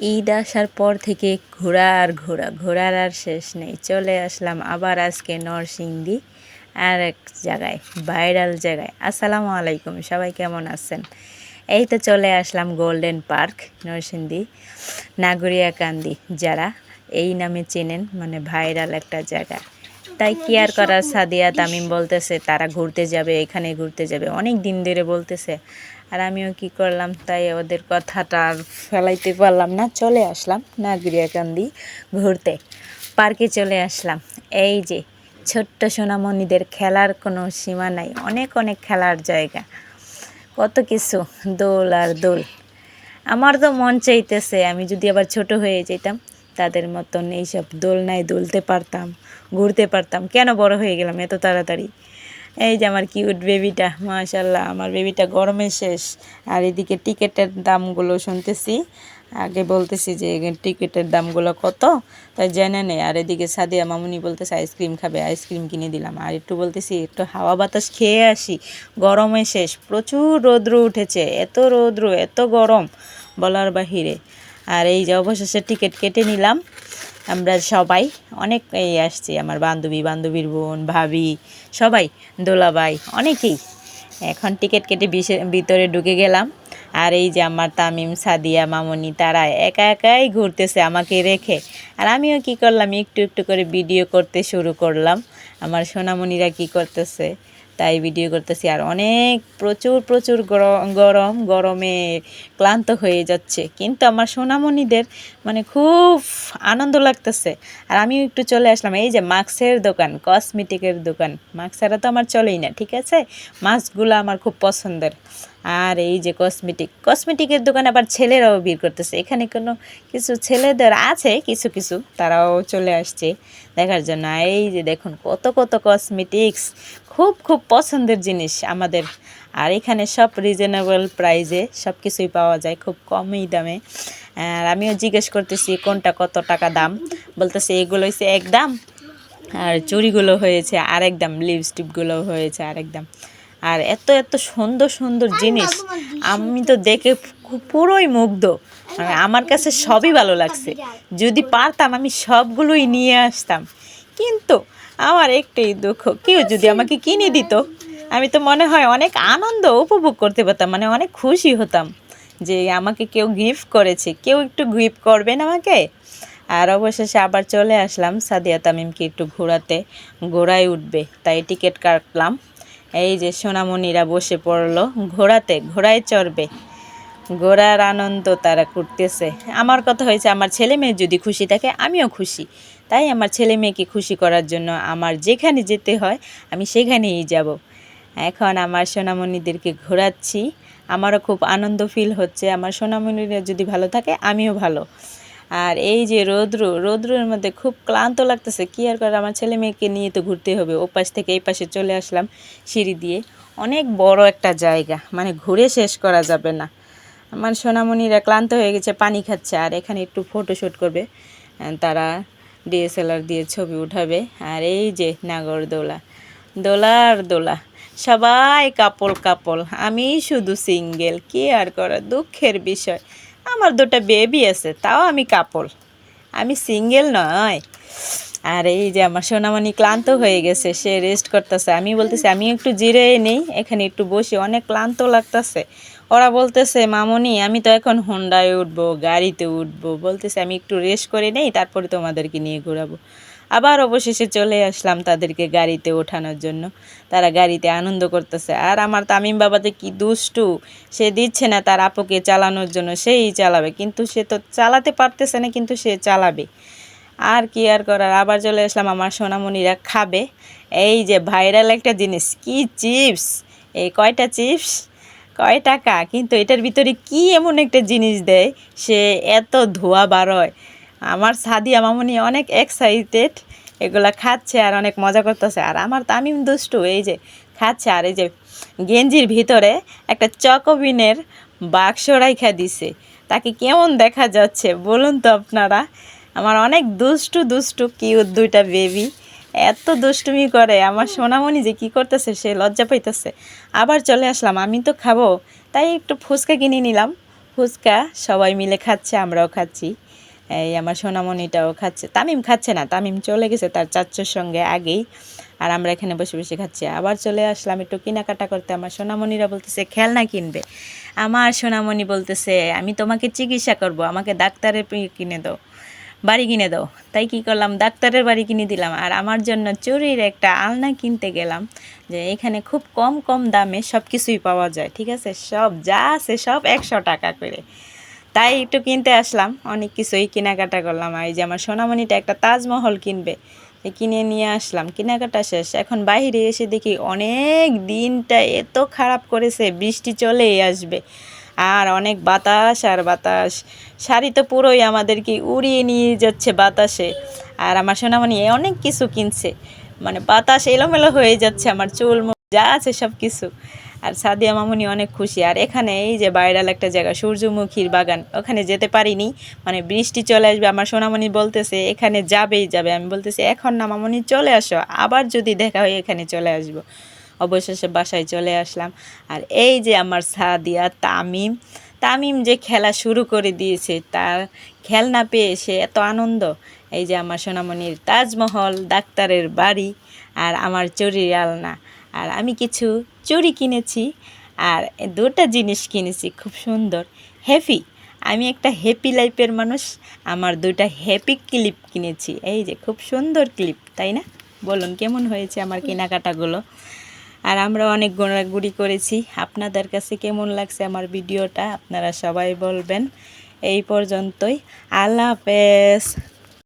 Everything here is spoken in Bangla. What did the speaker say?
ঈদ আসার পর থেকে ঘোরা আর ঘোরা, ঘোরার আর শেষ নেই। চলে আসলাম আবার আজকে নরসিংদী আর এক জায়গায়, ভাইরাল জায়গায়। আসসালামু আলাইকুম, সবাই কেমন আছেন? এই তো চলে আসলাম গোল্ডেন পার্ক নরসিংদী, নাগরিয়াকান্দি। যারা এই নামে চেনেন মানে ভাইরাল একটা জায়গা। তাই কি আর করার সাদিয়া তামিম বলতেছে, তারা ঘুরতে যাবে, এখানে ঘুরতে যাবে। অনেক দিন ধরে বলতেছে। আর আমিও কি করলাম, তাই ওদের কথাটা আর ফেলাইতে পারলাম না। চলে আসলাম নাগরিয়াকান্দি ঘুরতে। পার্কে চলে আসলাম। এই যে, ছোট্ট সোনামণিদের খেলার কোনো সীমা নাই। অনেক অনেক খেলার জায়গা। কত কিছু, দোল আর দোল। আমার তো মন চাইতেছে, আমি যদি আবার ছোট হয়ে যেতাম, তাদের মতন এইসব দোলনায় দুলতে পারতাম। ঘুরতে পারতাম। কেন বড় হয়ে গেলাম এত তাড়াতাড়ি? এই যে আমার কিউট বেবিটা মাশাল্লাহ আমার বেবিটা গরমে শেষ। আর এদিকে টিকিটের দামগুলো শুনতেছি। আগে বলতেছি যে টিকিটের দামগুলো কত? তাই জেনে নেই আর এদিকে সাদিয়া মামুনি বলতেছে, আইসক্রিম খাবে, আইসক্রিম কিনে দিলাম। আর একটু বলতেছি, একটু হাওয়া বাতাস খেয়ে আসি। গরমে শেষ। প্রচুর রৌদ্র উঠেছে। এত রৌদ্র, এত গরম। বলার বাহিরে। আর এই যে অবশেষে টিকিট কেটে নিলাম। আমরা সবাই, অনেক এই আসছি আমার বান্ধবী, বান্ধবীর বোন, ভাবি, সবাই, দোলাবাই, অনেকেই। এখন টিকিট কেটে ভিতরে ঢুকে গেলাম। আর এই যে আমার তামিম, সাদিয়া, মামনি, তারা একা একাই ঘুরতেছে আমাকে রেখে। আর আমিও কি করলাম, একটু একটু করে ভিডিও করতে শুরু করলাম। আমার সোনামণিরা কি করতেছে? তাই ভিডিও করতেছি আর অনেক প্রচুর প্রচুর গর- গরম, গরমে ক্লান্ত হয়ে যাচ্ছে। কিন্তু আমার সোনামণিদের মানে খুব আনন্দ লাগতেছে। আর আমিও একটু চলে আসলাম। এই যে মাস্কের দোকান কসমেটিকের দোকান। মাস্ক ছাড়া তো আমার চলেই না, ঠিক আছে? মাস্কগুলো আমার খুব পছন্দের। আর এই যে কসমেটিক কসমেটিকের দোকান আবার ছেলেরাও ভিড় করতেছে। এখানে কোনো কিছু ছেলেদের আছে, কিছু কিছু তারাও চলে আসছে দেখার জন্য। এই যে দেখুন, কত কত কসমেটিক্স খুব খুব পছন্দের জিনিস আমাদের। আর এখানে সব রিজনেবল প্রাইজে সব কিছুই পাওয়া যায়, খুব কমই দামে। আর আমিও জিজ্ঞেস করতেছি, কোনটা কত টাকা দাম? বলতেছে, এগুলো হচ্ছে এক দাম, আর চুড়িগুলো হয়েছে আরেক দাম লিপস্টিকগুলো হয়েছে আরেক দাম। আর এত এত সুন্দর সুন্দর জিনিস, আমি তো দেখে পুরোই মুগ্ধ। মানে আমার কাছে সবই ভালো লাগছে। যদি পারতাম আমি সবগুলোই নিয়ে আসতাম। কিন্তু আমার একটাই দুঃখ। কেউ যদি আমাকে কিনে দিত, আমি তো মনে হয় অনেক আনন্দ উপভোগ করতে পারতাম মানে অনেক খুশি হতাম যে আমাকে কেউ গিফট করেছে। কেউ একটু গিফট করবেন আমাকে? আর অবশেষে আবার চলে আসলাম সাদিয়া তামিমকে একটু ঘোরাতে। ঘোড়ায় উঠবে, তাই টিকিট কাটলাম। এই যে সোনামণিরা বসে পড়ল ঘোড়াতে, ঘোড়ায় চড়বে। ঘোড়ার আনন্দ তারা করতেছে। আমার কথা হয়েছে, আমার ছেলে মেয়ে যদি খুশি থাকে, আমিও খুশি। তাই আমার ছেলে মেয়েকে খুশি করার জন্য আমার যেখানে যেতে হয়, আমি সেখানেই যাব। এখন আমার সোনামণিদেরকে ঘোরাচ্ছি। আমারও খুব আনন্দ ফিল হচ্ছে। আমার সোনামণিরা যদি ভালো থাকে, আমিও ভালো। আর এই যে রৌদ্র, রৌদ্রের মধ্যে খুব ক্লান্ত লাগতেছে। কী আর করে আমার ছেলে মেয়েকে নিয়ে তো ঘুরতে হবে। ও পাশ থেকে এই পাশে চলে আসলাম সিঁড়ি দিয়ে। অনেক বড় একটা জায়গা। মানে ঘুরে শেষ করা যাবে না। আমার সোনামণিরা ক্লান্ত হয়ে গেছে, পানি খাচ্ছে। আর এখানে একটু ফটোশ্যুট করবে। তারা ডিএসএলআর দিয়ে ছবি উঠাবে। আর এই যে নাগরদোলা দোলার দোলা, সবাই কাপল কাপল, আমি শুধু সিঙ্গেল, কি আর করা দুঃখের বিষয়। আমার দুটা বেবি আছে, তাও আমি কাপল। আমি সিঙ্গেল নয়। আর এই যে আমার সোনামণি ক্লান্ত হয়ে গেছে, সে রেস্ট করতেছে। আমি বলতেছি আমি একটু জিরে নেই, এখানে একটু বসে, অনেক ক্লান্ত লাগতেছে। ওরা বলতেছে, মামনি, আমি তো এখন হোন্ডায় উঠবো, গাড়িতে উঠবো। বলতেছে, আমি একটু রেস্ট করে নেই, তারপরে তোমাদেরকে নিয়ে ঘোরাবো। আবার অবশেষে চলে আসলাম তাদেরকে গাড়িতে ওঠানোর জন্য। তারা গাড়িতে আনন্দ করতেছে, আর আমার তামিম বাবাতে কি দুষ্টু, সে দিচ্ছে না তার আপুকে চালানোর জন্য, সেই চালাবে। কিন্তু সে তো চালাতে পারতেছে না, কিন্তু সে চালাবে। আর কি আর করার? আবার চলে আসলাম, আমার সোনামণিরা খাবে। এই যে ভাইরাল একটা জিনিস, কি চিপস? এই কয়টা চিপস? কয় টাকা? কিন্তু এটার ভিতরে কি এমন একটা জিনিস দেয়? সে এত ধোয়া বারোয় আমার সাদিয়া মামনি অনেক এক্সাইটেড এগুলা খাচ্ছে আর অনেক মজা করতেছে। আর আমার তামিম দুষ্টু, এই যে খাচ্ছে আর এই যে গেঞ্জির ভিতরে একটা চকোবিনের বাক্স রাইখা দিছে। তাকে কেমন দেখা যাচ্ছে বলুন তো আপনারা? আমার অনেক দুষ্টু দুষ্টু কিউট দুইটা বেবি এত দুষ্টুমি করে, আমার সোনামণি যে কি করতেছে সে লজ্জা পাইতেছে। আবার চলে আসলাম, আমি তো খাব। তাই একটু ফুচকা কিনে নিলাম। ফুচকা সবাই মিলে খাচ্ছে, আমরাও খাচ্ছি। এই আমার সোনামণিটাও খাচ্ছে। তামিম খাচ্ছে না, তামিম চলে গেছে তার চাচ্চুর সঙ্গে আগেই। আর আমরা এখানে বসে বসে খাচ্ছি। আবার চলে আসলাম একটু কেনাকাটা করতে। আমার সোনামণিরা বলতেছে, খেলনা কিনবে। আমার সোনামণি বলতেছে, আমি তোমাকে চিকিৎসা করব, আমাকে ডাক্তারের কিনে দাও। বাড়ি কিনে দাও। তাই কি করলাম? ডাক্তারের বাড়ি কিনে দিলাম। আর আমার জন্য চুরির একটা আলনা কিনতে গেলাম যে এখানে খুব কম কম দামে সব কিছুই পাওয়া যায়, ঠিক আছে? সব যা আছে সব একশো টাকা করে। তাই একটু কিনতে আসলাম, অনেক কিছুই কেনাকাটা করলাম। আর এই যে আমার সোনামণিটা একটা তাজমহল কিনবে কিনে নিয়ে আসলাম। কেনাকাটা শেষ। এখন বাইরে এসে দেখি অনেক দিনটা এত খারাপ করেছে, বৃষ্টি চলেই আসবে। আর অনেক বাতাস আর বাতাস। শাড়ি তো পুরোই আমাদেরকে উড়িয়ে নিয়ে যাচ্ছে বাতাসে। আর আমার সোনামণি অনেক কিছু কিনছে। মানে বাতাস এলোমেলো হয়ে যাচ্ছে আমার চুল যা আছে সব কিছু আর সাদিয়া মামুনি অনেক খুশি। আর এখানে এই যে বাইরাল একটা জায়গা, সূর্যমুখীর বাগান। ওখানে যেতে পারিনি। মানে বৃষ্টি চলে আসবে, আমার সোনামণি বলতেছে, এখানে যাবেই যাবে। আমি বলতেছি, এখন না মামুনি, চলে আসো। আবার যদি দেখা হয়, এখানে চলে আসব। অবশেষে বাসায় চলে আসলাম। আর এই যে আমার সাদিয়া তামিম তামিম যে খেলা শুরু করে দিয়েছে তার খেলনা পেয়ে সে এত আনন্দ। এই যে আমার সোনামণির তাজমহল ডাক্তারের বাড়ি আর আমার চুরির আলনা। আর আমি কিছু চুরি কিনেছি আর দুটা জিনিস কিনেছি খুব সুন্দর। হ্যাপি আমি একটা হ্যাপি লাইফের মানুষ আমার দুটা হ্যাপি ক্লিপ কিনেছি। এই যে খুব সুন্দর ক্লিপ তাই না? বলুন কেমন হয়েছে আমার কেনাকাটাগুলো? আর আমরা অনেক গোড়াগুড়ি করেছি। আপনাদের কাছে কেমন লাগছে আমার ভিডিওটা? আপনারা সবাই বলবেন। এই পর্যন্তই। আল্লাহ হাফেজ।